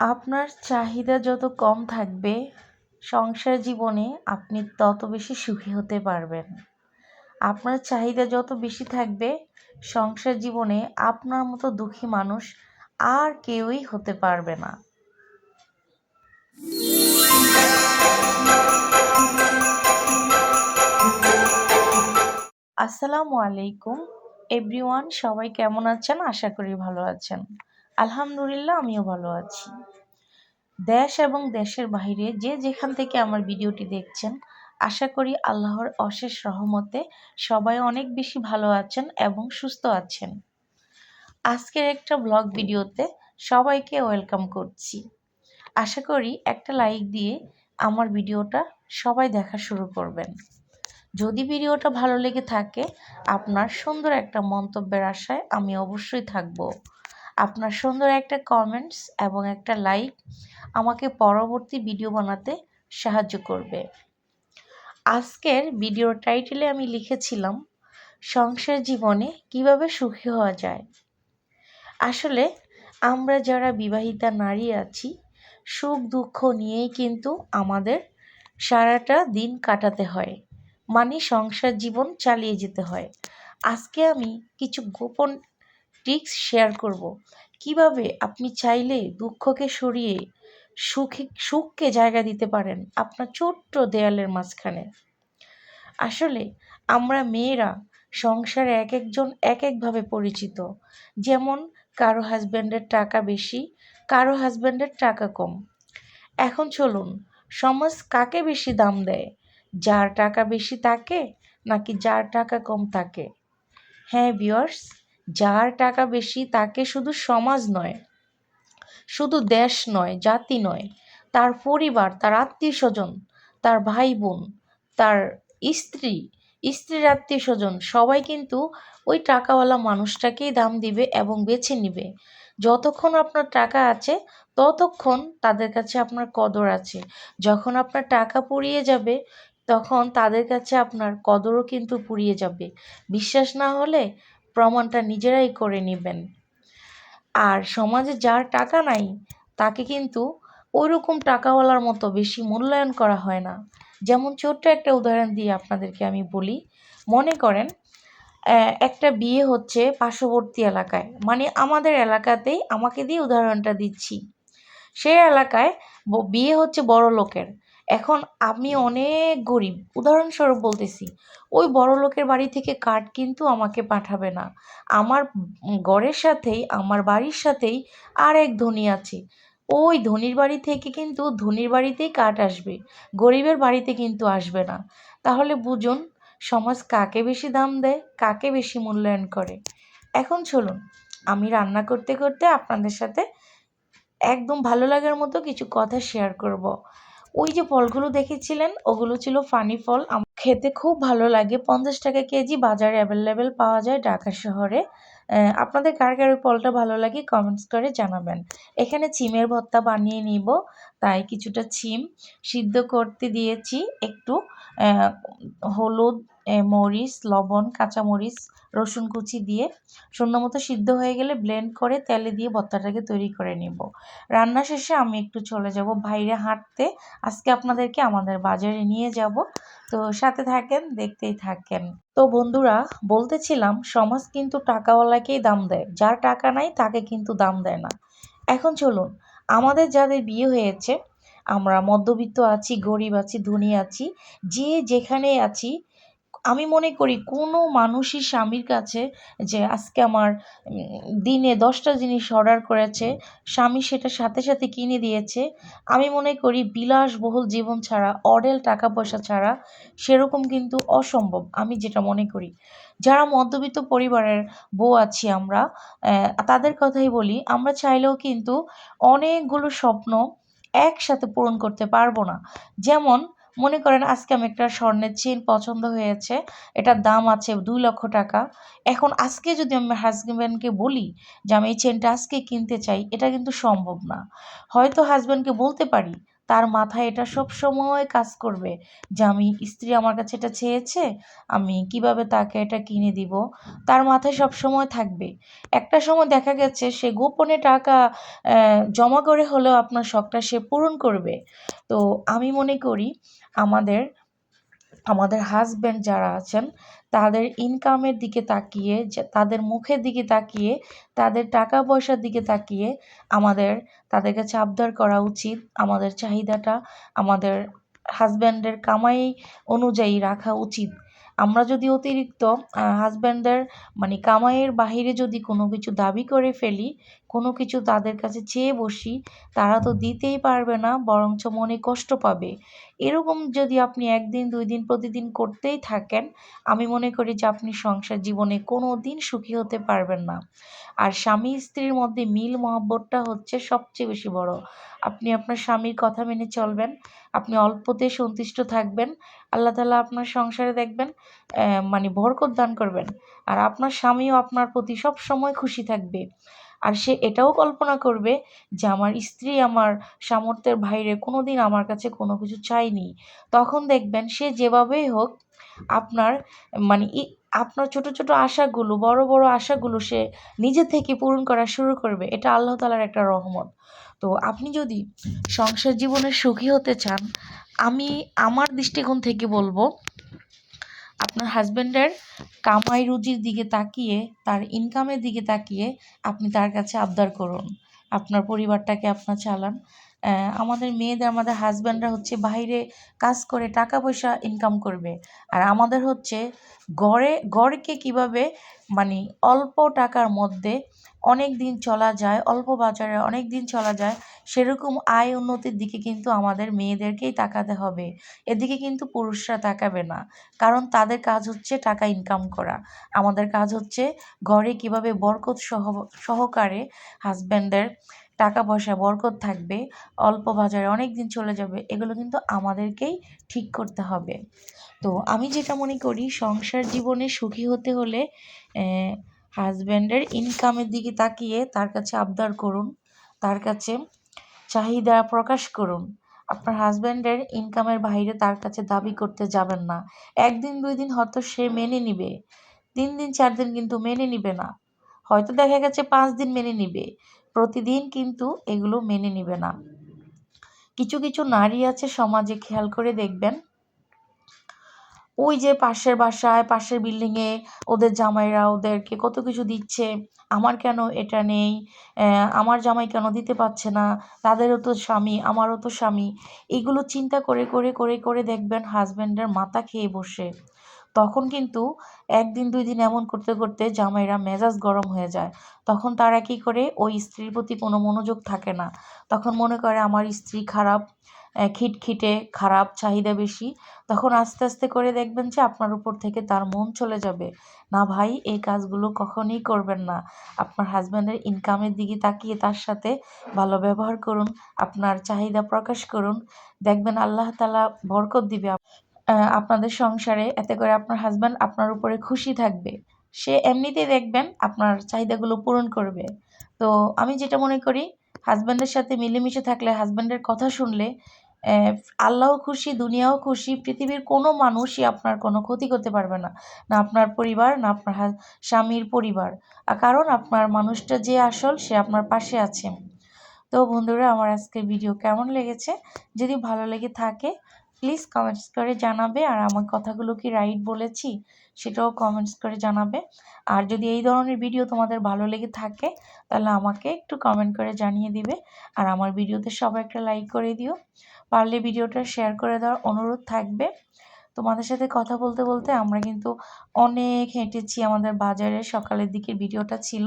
আপনার চাহিদা যত কম থাকবে, সংসার জীবনে আপনি তত বেশি সুখী হতে পারবেন। আপনার চাহিদা যত বেশি থাকবে, সংসার জীবনে আপনার মতো দুঃখী মানুষ আর কেউই হতে পারবে না। আসসালামু আলাইকুম। এভরিওয়ান সবাই কেমন আছেন? আশা করি ভালো আছেন। আলহামদুলিল্লাহ আমিও ভালো আছি। দেশ এবং দেশের বাইরে যে যেখান থেকে আমার ভিডিওটি দেখছেন, আশা করি আল্লাহর অশেষ রহমতে সবাই অনেক বেশি ভালো আছেন এবং সুস্থ আছেন। আজকের একটা ব্লগ ভিডিওতে সবাইকে ওয়েলকাম করছি। আশা করি একটা লাইক দিয়ে আমার ভিডিওটা সবাই দেখা শুরু করবেন। যদি ভিডিওটা ভালো লেগে থাকে, আপনার সুন্দর একটা মন্তব্যের আশায় আমি অবশ্যই থাকব। আপনার সুন্দর একটা কমেন্টস এবং একটা লাইক আমাকে পরবর্তী ভিডিও বানাতে সাহায্য করবে। আজকের ভিডিওর টাইটেলে আমি লিখেছিলাম, সংসার জীবনে কীভাবে সুখী হওয়া যায়? আসলে আমরা যারা বিবাহিতা নারী আছি, সুখ দুঃখ নিয়েই কিন্তু আমাদের সারাটা দিন কাটাতে হয়। মানে সংসার জীবন চালিয়ে যেতে হয়। আজকে আমি কিছু গোপন টিক্স শেয়ার করব। কীভাবে? আপনি চাইলে দুঃখকে সরিয়ে সুখে, সুখকে জায়গা দিতে পারেন আপনার ছোট্ট দেয়ালের মাঝখানে। আসলে আমরা মেয়েরা সংসারে এক একজন এক একভাবে পরিচিত। যেমন কারও হাজব্যান্ডের টাকা বেশি, কারও হাজব্যান্ডের টাকা কম। এখন চলুন, সমাজ কাকে বেশি দাম দেয়? যার টাকা বেশি তাকে নাকি যার টাকা কম তাকে? হ্যাঁ বিয়ার্স যার টাকা বেশি তাকে শুধু সমাজ নয়, শুধু দেশ নয়, জাতি নয়, তার পরিবার, তার আত্মীয় স্বজন তার ভাই বোন তার স্ত্রী, স্ত্রীর আত্মীয় স্বজন সবাই কিন্তু ওই টাকাওয়ালা মানুষটাকেই দাম দিবে এবং বেছে নিবে। যতক্ষণ আপনার টাকা আছে, ততক্ষণ তাদের কাছে আপনার কদর আছে। যখন আপনার টাকা পুড়িয়ে যাবে, তখন তাদের কাছে আপনার কদরও কিন্তু পুড়িয়ে যাবে। বিশ্বাস না হলে প্রমাণটা নিজেরাই করে নেবেন। আর সমাজে যার টাকা নাই, তাকে কিন্তু ওই রকম টাকাওয়ালার মতো বেশি মূল্যায়ন করা হয় না। যেমন ছোট্ট একটা উদাহরণ দিয়ে আপনাদেরকে আমি বলি। মনে করেন একটা বিয়ে হচ্ছে পার্শ্ববর্তী এলাকায়। মানে আমাদের এলাকাতেই আমাকে দিয়ে উদাহরণটা দিচ্ছি। সেই এলাকায় বিয়ে হচ্ছে বড় লোকের। এখন আমি অনেক গরিব। উদাহরণস্বরূপ বলতেছি, ওই বড় লোকের বাড়ি থেকে কাঠ কিন্তু আমাকে পাঠাবে না। আমার ঘরের সাথেই, আমার বাড়ির সাথেই আর এক ধনী আছে। ওই ধনির বাড়ি থেকে কিন্তু ধনির বাড়িতেই কাঠ আসবে, গরিবের বাড়িতে কিন্তু আসবে না। তাহলে বুঝুন, সমাজ কাকে বেশি দাম দেয়, কাকে বেশি মূল্যায়ন করে? এখন চলুন, আমি রান্না করতে করতে আপনাদের সাথে একদম ভালো লাগার মতো কিছু কথা শেয়ার করব। ওই যে ফলগুলো দেখেছিলেন, ওগুলো ছিল ফানি ফল। খেতে খুব ভালো লাগে। পঞ্চাশ টাকা কেজি বাজারে অ্যাভেলেবেল পাওয়া যায় ঢাকা শহরে। আপনাদের কার কার ফলটা ভালো লাগে কমেন্টস করে জানাবেন। এখানে চিমের ভর্তা বানিয়ে নিব, তাই কিছুটা চিম সিদ্ধ করতে দিয়েছি একটু। হলুদ মরিচ, লবণ, কাঁচামরিচ, রসুন কুচি দিয়ে মতো সিদ্ধ হয়ে গেলে ব্লেন্ড করে তেলে দিয়ে ভর্তাটাকে তৈরি করে নিব। রান্না শেষে আমি একটু চলে যাব বাইরে হাঁটতে। আজকে আপনাদেরকে আমাদের বাজারে নিয়ে যাব। তো সাথে থাকেন, দেখতেই থাকেন। তো বন্ধুরা, বলতেছিলাম, সমাজ কিন্তু টাকাওয়ালাকেই দাম দেয়। যার টাকা নাই, তাকে কিন্তু দাম দেয় না। এখন চলুন, আমাদের যাদের বিয়ে হয়েছে, আমরা মধ্যবিত্ত আছি, গরিব আছি, ধনী আছি, যে যেখানে আছি আমি মনে করি কোনো মানুষই স্বামীর কাছে যে আজকে আমার দিনে দশটা জিনিস অর্ডার করেছে, স্বামী সেটা সাথে সাথে কিনে দিয়েছে। আমি মনে করি বিলাসবহুল জীবন ছাড়া, অডেল টাকা পয়সা ছাড়া সেরকম কিন্তু অসম্ভব, আমি যেটা মনে করি। যারা মধ্যবিত্ত পরিবারের বউ আছি আমরা তাদের কথাই বলি, আমরা চাইলেও কিন্তু অনেকগুলো স্বপ্ন একসাথে পূরণ করতে পারব না। যেমন মনে করেন আজকে আমি একটা স্বর্ণের চেন পছন্দ হয়েছে, এটার দাম আছে দুই লক্ষ টাকা। এখন আজকে যদি আমি হাজব্যান্ডকে বলি যে আমি এই চেনটা আজকে কিনতে চাই, এটা কিন্তু সম্ভব না। হয়তো হাজব্যান্ডকে বলতে পারি, তার মাথায় এটা সব সময় কাজ করবে যে আমি স্ত্রী আমার কাছে এটা চেয়েছে, আমি কীভাবে তাকে এটা কিনে দিব? তার মাথায় সব সময় থাকবে। একটা সময় দেখা গেছে সে গোপনে টাকা জমা করে হলেও আপনার শখটা সে পূরণ করবে। তো আমি মনে করি আমাদের আমাদের হাজব্যান্ড যারা আছেন, তাদের ইনকামের দিকে তাকিয়ে তাদের মুখের দিকে তাকিয়ে, তাদের টাকা পয়সার দিকে তাকিয়ে আমাদের, তাদের কাছে আবদার করা উচিত। আমাদের চাহিদাটা আমাদের হাজব্যান্ডের কামাই অনুযায়ী রাখা উচিত। আমরা যদি অতিরিক্ত হাজব্যান্ডের মানে কামাইয়ের বাহিরে যদি কোনো কিছু দাবি করে ফেলি, কোনো কিছু তাদের কাছে চেয়ে বসি, তারা তো দিতেই পারবে না, বরঞ্চ মনে কষ্ট পাবে। এরকম যদি আপনি একদিন দুই দিন প্রতিদিন করতেই থাকেন, আমি মনে করি যে আপনি সংসার জীবনে কোনো দিন সুখী হতে পারবেন না। আর স্বামী স্ত্রীর মধ্যে মিল মহব্বতটা হচ্ছে সবচেয়ে বেশি বড়। আপনি আপনার স্বামীর কথা মেনে চলবেন, আপনি অল্পতে সন্তুষ্ট থাকবেন, আল্লাহ তালা আপনার সংসারে দেখবেন মানে বরকত দান করবেন। আর আপনার স্বামীও আপনার প্রতি সব সময় খুশি থাকবে। আর সে এটাও কল্পনা করবে যে আমার স্ত্রী আমার সামর্থ্যের বাইরে কোনো দিন আমার কাছে কোনো কিছু চায়নি। তখন দেখবেন সে যেভাবেই হোক আপনার মানে আপনার ছোট ছোট আশাগুলো, বড় বড় আশাগুলো সে নিজে থেকে পূরণ করা শুরু করবে। এটা আল্লাহ তালার একটা রহমত। তো আপনি যদি সংসার জীবনে সুখী হতে চান, আমি আমার দৃষ্টিকোণ থেকে বলব আপনার হাজব্যান্ডের কামাই রুজির দিকে তাকিয়ে, তার ইনকামের দিকে তাকিয়ে আপনি তার কাছে আবদার করুন। আপনার পরিবারটাকে আপনার চালান। আমাদের মেয়েদের, আমাদের হাজব্যান্ডরা হচ্ছে বাইরে কাজ করে টাকা পয়সা ইনকাম করবে। আর আমাদের হচ্ছে গড়ে, গড়কে কীভাবে মানে অল্প টাকার মধ্যে অনেক দিন চলা যায়, অল্প বাজারে অনেক দিন চলা যায়, সেরকম আয় উন্নতির দিকে কিন্তু আমাদের মেয়েদেরকেই তাকাতে হবে। এদিকে কিন্তু পুরুষরা তাকাবে না, কারণ তাদের কাজ হচ্ছে টাকা ইনকাম করা। আমাদের কাজ হচ্ছে ঘরে কীভাবে বরকত সহ, সহকারে হাজব্যান্ডের টাকা পয়সা বরকত থাকবে, অল্প বাজারে অনেক দিন চলে যাবে, এগুলো কিন্তু আমাদেরকেই ঠিক করতে হবে। তো আমি যেটা মনে করি, সংসার জীবনে সুখী হতে হলে হাজব্যান্ডের ইনকামের দিকে তাকিয়ে তার কাছে আবদার করুন, তার কাছে চাহিদা প্রকাশ করুন। আপনার হাজব্যান্ডের ইনকামের বাইরে তার কাছে দাবি করতে যাবেন না। একদিন, দুই দিন হয়তো সে মেনে নিবে, তিন দিন, চার দিন কিন্তু মেনে নিবে না। হয়তো দেখা গেছে পাঁচ দিন মেনে নিবে। প্রতিদিন কিন্তু এগুলো মেনে নিবে না। কিছু কিছু নারী আছে সমাজে, খেয়াল করে দেখবেন। ওই যে পাশের বাসায়, পাশের বিল্ডিংয়ে ওদের জামাইরা ওদেরকে কত কিছু দিচ্ছে, আমার কেন এটা নেই আমার জামাই কেন দিতে পারছে না, তাদেরও তো স্বামী, আমারও তো স্বামী। এগুলো চিন্তা করে করে করে করে দেখবেন হাজব্যান্ডের মাথা খেয়ে বসে। তখন কিন্তু একদিন দুই দিন এমন করতে করতে জামাইরা মেজাজ গরম হয়ে যায়। তখন তারা কি করে? ওই স্ত্রীর প্রতি কোনো মনোযোগ থাকে না। তখন মনে করে, আমার স্ত্রী খারাপ খিটখিটে, খারাপ, চাহিদা বেশি। তখন আস্তে আস্তে করে দেখবেন যে আপনার উপর থেকে তার মন চলে যাবে। না ভাই, এই কাজগুলো কখনই করবেন না। আপনার হাজব্যান্ডের ইনকামের দিকে তাকিয়ে তার সাথে ভালো ব্যবহার করুন, আপনার চাহিদা প্রকাশ করুন। দেখবেন আল্লাহ তালা বরকত দিবে আপনাদের সংসারে, এতে করে আপনার হাজব্যান্ড আপনার উপরে খুশি থাকবে। সে এমনিতেই দেখবেন আপনার চাহিদাগুলো পূরণ করবে। তো আমি যেটা মনে করি হাজব্যান্ডের সাথে মিলেমিশে থাকলে হাজব্যান্ডের কথা শুনলে আল্লাহও খুশি, দুনিয়াও খুশি, পৃথিবীর কোনো মানুষই আপনার কোনো ক্ষতি করতে পারবে না। না আপনার পরিবার, না আপনার স্বামীর পরিবার। কারণ আপনার মানুষটা যে আসল, সে আপনার পাশে আছে। তো বন্ধুরা, আমার আজকের ভিডিও কেমন লেগেছে? যদি ভালো লেগে থাকে প্লিজ কমেন্টস করে জানাবে আর আমার কথাগুলো কি রাইট বলেছি সেটাও কমেন্টস করে জানাবে। আর যদি এই ধরনের ভিডিও তোমাদের ভালো লেগে থাকে, তাহলে আমাকে একটু কমেন্ট করে জানিয়ে দিবে আর আমার ভিডিওতে সবাই একটা লাইক করে দিও। পারলে ভিডিওটা শেয়ার করে দেওয়ার অনুরোধ থাকবে। তোমাদের সাথে কথা বলতে বলতে আমরা কিন্তু অনেক হেঁটেছি, আমাদের বাজারে সকালের দিকে ভিডিওটা ছিল।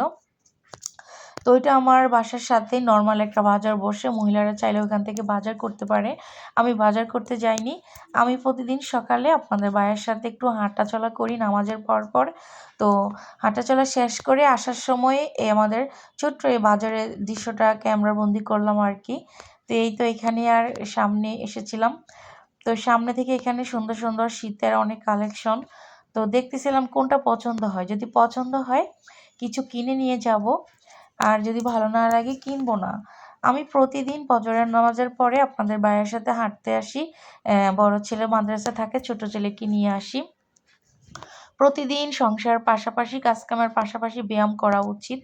তো ওইটা আমার বাসার সাথে নর্মাল একটা বাজার বসে। মহিলারা চাইলে ওখান থেকে বাজার করতে পারে। আমি বাজার করতে যাইনি। আমি প্রতিদিন সকালে আপনাদের বায়ের সাথে একটু হাঁটাচলা করি নামাজের পর পর তো হাঁটাচলা শেষ করে আসার সময় এই আমাদের ছোট্ট এই বাজারের দৃশ্যটা ক্যামেরাবন্দি করলাম আর কি। তো এই তো এখানে আর সামনে এসেছিলাম। তো সামনে থেকে এখানে সুন্দর সুন্দর শীতের অনেক কালেকশন তো দেখতেছিলাম কোনটা পছন্দ হয়। যদি পছন্দ হয়, কিছু কিনে নিয়ে যাব। আর যদি ভালো না লাগে কিনবো না। আমি প্রতিদিন ফজরের নামাজের পরে আপনাদের ভাইয়ের সাথে হাঁটতে আসি। বড় ছেলে মাদ্রাসা থাকে, ছোট ছেলেকে নিয়ে আসি। প্রতিদিন সংসার পাশাপাশি, কাজকামের পাশাপাশি ব্যায়াম করা উচিত।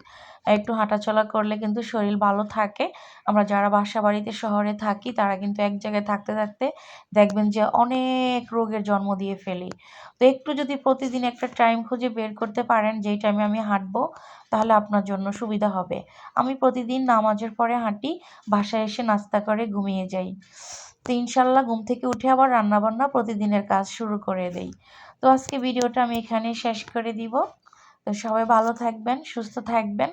একটু হাঁটাচলা করলে কিন্তু শরীর ভালো থাকে। আমরা যারা বাসা বাড়িতে শহরে থাকি, তারা কিন্তু এক জায়গায় থাকতে থাকতে দেখবেন যে অনেক রোগের জন্ম দিয়ে ফেলি। তো একটু যদি প্রতিদিন একটা টাইম খুঁজে বের করতে পারেন, যেই টাইমে আমি হাঁটবো, তাহলে আপনার জন্য সুবিধা হবে। আমি প্রতিদিন নামাজের পরে হাঁটি, বাসায় এসে নাস্তা করে ঘুমিয়ে যাই। তো ইনশাল্লাহ ঘুম থেকে উঠে আবার রান্নাবান্না প্রতিদিনের কাজ শুরু করে দেই। তো আজকে ভিডিওটা আমি এখানে শেষ করে দিব। তো সবাই ভালো থাকবেন, সুস্থ থাকবেন,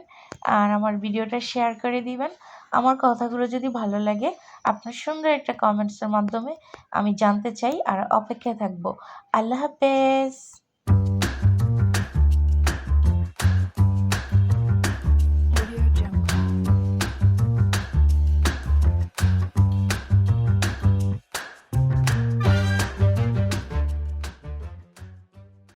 আর আমার ভিডিওটা শেয়ার করে দিবেন। আমার কথাগুলো যদি ভালো লাগে, আপনার সুন্দর একটা কমেন্টসের মাধ্যমে আমি জানতে চাই আর অপেক্ষায় থাকব। আল্লাহ হাফেজ।